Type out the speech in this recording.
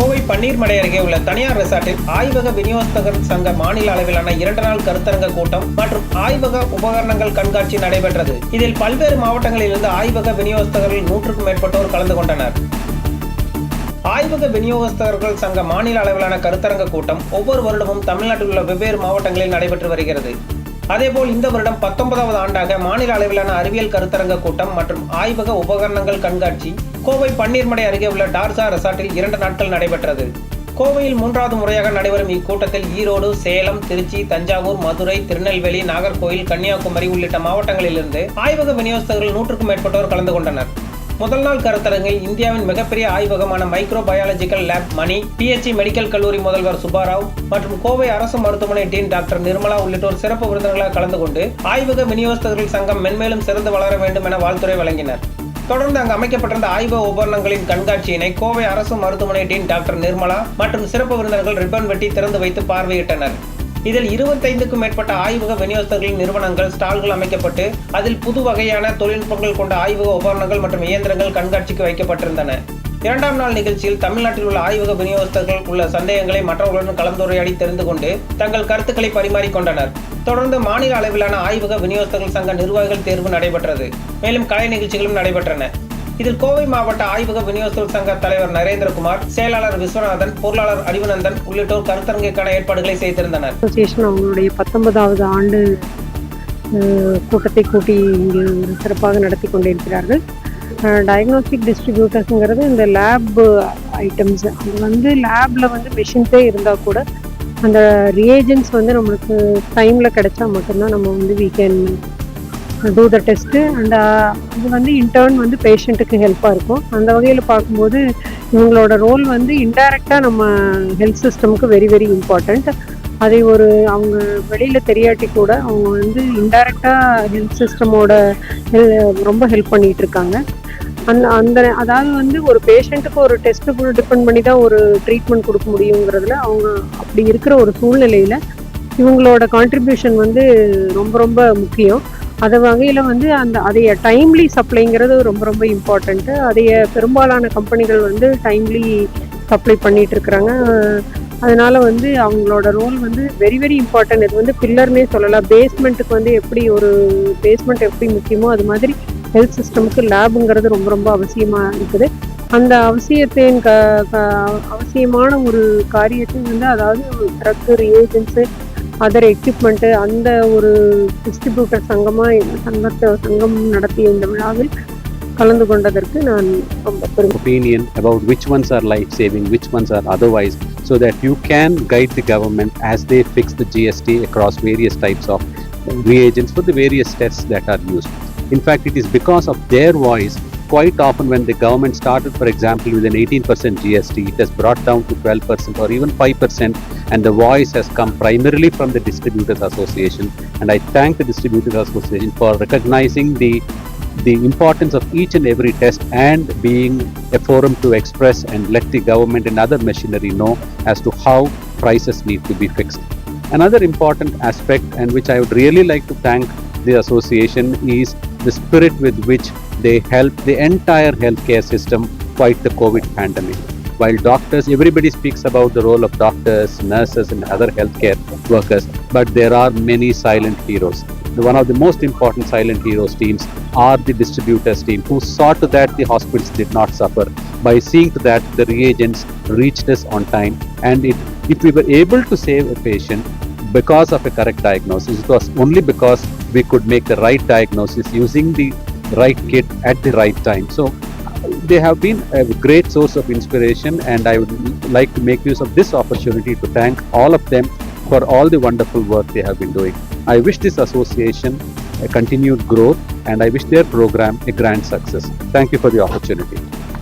கோவை பன்னீர்மடை அருகே உள்ள தனியார் ரிசார்ட்டில் ஆய்வக விநியோகஸ்தகர் சங்க மாநில அளவிலான இரண்டு நாள் கருத்தரங்க கூட்டம் மற்றும் ஆய்வக உபகரணங்கள் கண்காட்சி நடைபெற்றது. இதில் பல்வேறு மாவட்டங்களிலிருந்து ஆய்வக விநியோகஸ்தர்கள் நூற்றுக்கும் மேற்பட்டோர் கலந்து கொண்டனர். ஆய்வக விநியோகஸ்தர்கள் சங்க மாநில அளவிலான கருத்தரங்க கூட்டம் ஒவ்வொரு வருடமும் தமிழ்நாட்டில் உள்ள வெவ்வேறு மாவட்டங்களில் நடைபெற்று வருகிறது. அதேபோல் இந்த வருடம் பத்தொன்பதாவது ஆண்டாக மாநில அளவிலான அறிவியல் கருத்தரங்க கூட்டம் மற்றும் ஆய்வக உபகரணங்கள் கண்காட்சி கோவை பன்னீர்மடை அருகே உள்ள டார்சா ரெசார்ட்டில் இரண்டு நாட்கள் நடைபெற்றது. கோவையில் மூன்றாவது முறையாக நடைபெறும் இக்கூட்டத்தில் ஈரோடு சேலம் திருச்சி தஞ்சாவூர் மதுரை திருநெல்வேலி நாகர்கோயில் கன்னியாகுமரி உள்ளிட்ட மாவட்டங்களிலிருந்து ஆய்வக விநியோகஸ்தர்கள் நூற்றுக்கும் மேற்பட்டோர் கலந்து கொண்டனர். முதல் நாள் கருத்தரங்கில் இந்தியாவின் மிகப்பெரிய ஆய்வகமான மைக்ரோ பயாலஜிக்கல் லேப் மணி பிஎச்சி மெடிக்கல் கல்லூரி முதல்வர் சுப்பாராவ் மற்றும் கோவை அரசு மருத்துவமனை டீன் டாக்டர் நிர்மலா உள்ளிட்டோர் சிறப்பு விருந்தினர்களாக கலந்து கொண்டு ஆய்வக விநியோகஸ்தர்கள் சங்கம் மென்மேலும் சிறந்து வளர வேண்டும் என வாழ்த்துறை வழங்கினர். தொடர்ந்து அங்கு அமைக்கப்பட்டிருந்த ஆய்வ உபகரணங்களின் கண்காட்சியினை கோவை அரசு மருத்துவமனை டீன் டாக்டர் நிர்மலா மற்றும் சிறப்பு விருந்தினர்கள் ரிப்பன் வெட்டி திறந்து வைத்து பார்வையிட்டனர். இதில் இருபத்தைந்துக்கும் மேற்பட்ட ஆய்வக விநியோகஸ்தர்களின் நிறுவனங்கள் ஸ்டால்கள் அமைக்கப்பட்டு அதில் புது வகையான தொழில்நுட்பங்கள் கொண்ட ஆய்வக உபகரணங்கள் மற்றும் இயந்திரங்கள் கண்காட்சிக்கு வைக்கப்பட்டிருந்தன. இரண்டாம் நாள் நிகழ்ச்சியில் தமிழ்நாட்டில் உள்ள ஆய்வக விநியோகஸ்தர்கள் உள்ள சந்தேகங்களை மற்றவர்களுடன் கலந்துரையாடி தெரிந்து கொண்டு தங்கள் கருத்துக்களை பரிமாறிக்கொண்டனர் தொடர்ந்து மாநில அளவிலான ஆய்வக விநியோகஸ்தர்கள் சங்க நிர்வாகிகள் தேர்வு நடைபெற்றது. மேலும் கலை நிகழ்ச்சிகளும் நடைபெற்றன. இதில் கோவை மாவட்ட ஆய்வக விநியோகஸ்தர் சங்க தலைவர் நரேந்திரகுமார் செயலாளர் விஸ்வநாதன் பொருளாளர் அறிவுநந்தன் உள்ளிட்டோர் கருத்தரங்குக்கான ஏற்பாடுகளை செய்திருந்தனர். அசோசியேஷன் அவங்களுடைய பத்தொன்பதாவது ஆண்டு கூட்டத்தை கூட்டி இங்கு ஒரு சிறப்பாக நடத்தி கொண்டிருக்கிறார்கள். டயக்னோஸ்டிக் டிஸ்ட்ரிபியூட்டர்ஸுங்கிறது இந்த லேப் ஐட்டம்ஸ் அது வந்து லேபில் வந்து மிஷின்ஸே இருந்தால் கூட அந்த ரியேஜன்ஸ் வந்து நம்மளுக்கு டைமில் கிடைச்சா மட்டும்தான் நம்ம வந்து we can do the test and இது வந்து இன்டர்ன் வந்து பேஷண்ட்டுக்கு ஹெல்ப்பாக இருக்கும். அந்த வகையில் பார்க்கும்போது இவங்களோட ரோல் வந்து இன்டைரக்டாக நம்ம ஹெல்த் சிஸ்டமுக்கு வெரி வெரி இம்பார்ட்டண்ட் அதை ஒரு அவங்க வெளியில் தெரியாட்டி கூட அவங்க வந்து இன்டைரக்டாக ஹெல்த் சிஸ்டமோட ரொம்ப ஹெல்ப் பண்ணிகிட்டு இருக்காங்க. அந்த அந்த அதாவது வந்து ஒரு பேஷண்ட்டுக்கு ஒரு டெஸ்ட்டு டிபெண்ட் பண்ணி தான் ஒரு ட்ரீட்மெண்ட் கொடுக்க முடியுங்கிறதுல அவங்க அப்படி இருக்கிற ஒரு சூழ்நிலையில் இவங்களோட கான்ட்ரிபியூஷன் வந்து ரொம்ப ரொம்ப முக்கியம். அது வகையில் வந்து அந்த அதைய டைம்லி சப்ளைங்கிறது ரொம்ப ரொம்ப இம்பார்ட்டண்ட்டு அதைய பெரும்பாலான கம்பெனிகள் வந்து டைம்லி சப்ளை பண்ணிட்டு இருக்கிறாங்க. அதனால வந்து அவங்களோட ரோல் வந்து வெரி வெரி இம்பார்ட்டன்ட் இது வந்து பில்லர்னே சொல்லலாம். பேஸ்மெண்ட்டுக்கு வந்து எப்படி ஒரு பேஸ்மெண்ட் எப்படி முக்கியமோ அது மாதிரி ஹெல்த் சிஸ்டமுக்கு லேபுங்கிறது ரொம்ப ரொம்ப அவசியமாக இருக்குது. அந்த அவசியத்தின் க அவசியமான ஒரு காரியத்தை வந்து அதாவது ட்ரக்கு ரியேஜென்ஸு அதர் எக்யூப்மெண்ட்டு அந்த ஒரு டிஸ்ட்ரிபியூட்டர் சங்கமாக சங்கத்தை சங்கம் நடத்திய இந்த விழாவில் கலந்து கொண்டதற்கு நான் ரொம்ப பெரும் opinion about which ones are life saving which ones are otherwise so that you can guide the government as they fix the GST across various types of reagents for the various tests that are used. In it is because of their voice Quite often, when the government started, for example, with an 18% GST, it has brought down to 12% or even 5%, and the voice has come primarily from the Distributors Association. And I thank the Distributors Association for recognizing the the importance of each and every test and being a forum to express and let the government and other machinery know as to how prices need to be fixed. Another important aspect, and which I would really like to thank the association, is the spirit with which they help the entire healthcare system fight the COVID pandemic. While doctors, everybody speaks about the role of doctors, nurses, and other healthcare workers, but there are many silent heroes. One of the most important silent heroes teams are the distributors team who saw to that the hospitals did not suffer by seeing to that the reagents reached us on time and it, if we were able to save a patient because of a correct diagnosis it was only because we could make the right diagnosis using the right kit at the right time. So they have been a great source of inspiration and i would like to make use of this opportunity to thank all of them for all the wonderful work they have been doing. I wish this association a continued growth and i wish their program a grand success. Thank you for the opportunity